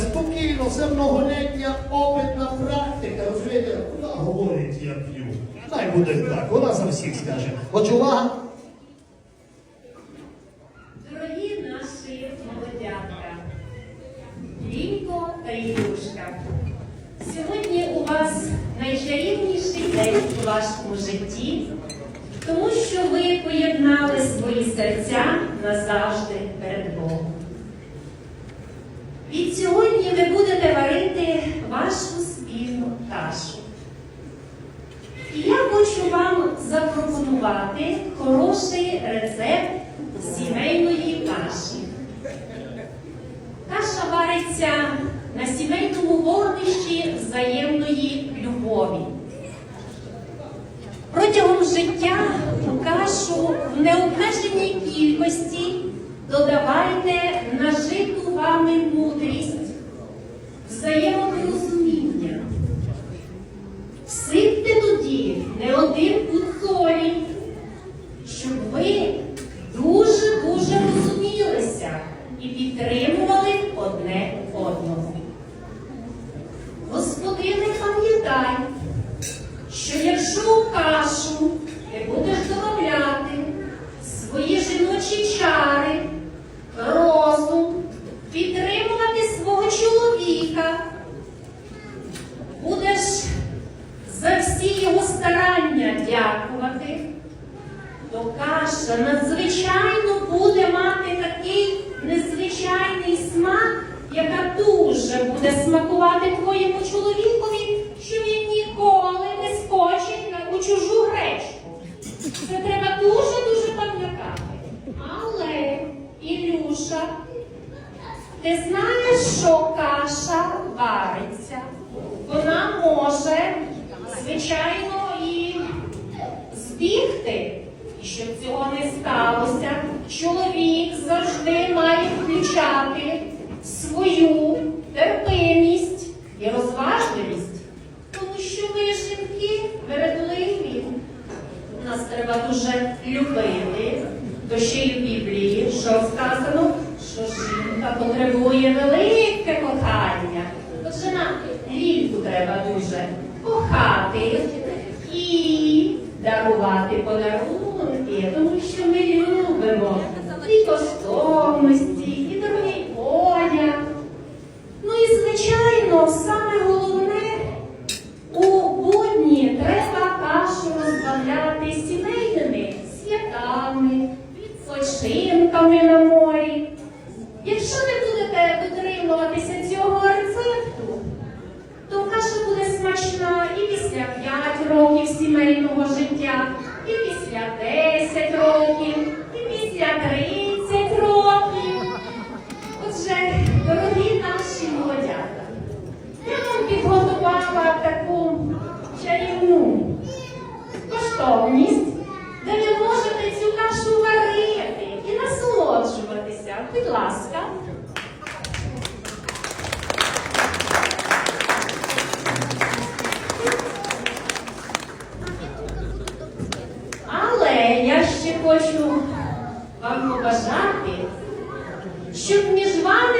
спокійно, це многолітня опитна практика. Розумієте, вона говорить, я п'ю. Най буде так, вона за всіх скаже. Отже, увага. Дорогі наші молодятка, Лінько та Ілюшка, сьогодні у вас найчарівніший день у вашому житті, тому що ви поєднали свої серця назавжди перед Богом. Від сьогодні ви будете варити вашу спільну кашу. І я хочу вам запропонувати хороший рецепт сімейної каші. Каша вариться на сімейному вогнищі взаємної любові. Протягом життя у кашу в необмеженій кількості додавайте нажиту вами мудрість, взаємопорозуміння. Всипте тоді не один пуд солі, щоб ви дуже-дуже розумілися і підтримували одне одного. Господине, пам'ятай, що якщо у кашу ти будеш додавляти свої жіночі чари, розум, підтримувати свого чоловіка, будеш за всі його старання дякувати, то каша надзвичайно буде смакувати твоєму чоловікові, що він ніколи не скочить на у чужу гречку. Це треба дуже-дуже пам'ятати. Але, Ілюша, ти знаєш, що каша вариться. Вона може, звичайно, і збігти. І щоб цього не сталося, чоловік завжди має включати свою терпимість і розважливість. Тому що ми жінки вередливі. Нас треба дуже любити. То ще й в Біблії, що сказано, що жінка потребує велике кохання. Отже, нам лільку треба дуже кохати і дарувати подарунки, тому що ми любимо і коштовності, і дорогий одяг. Ну і звичайно, саме головне у будні треба кашу розбавляти сімейними святами, відпочинками на морі. Якщо не будете дотримуватися цього рецепту, то каша буде смачна і після 5 років сімейного життя, і після 10 років, і після 30 років. Отже, дорогі наші молодята, я вам підготувала таку чарівну коштовність, Будь ласка. Але я ще хочу вам побажати, щоб між вами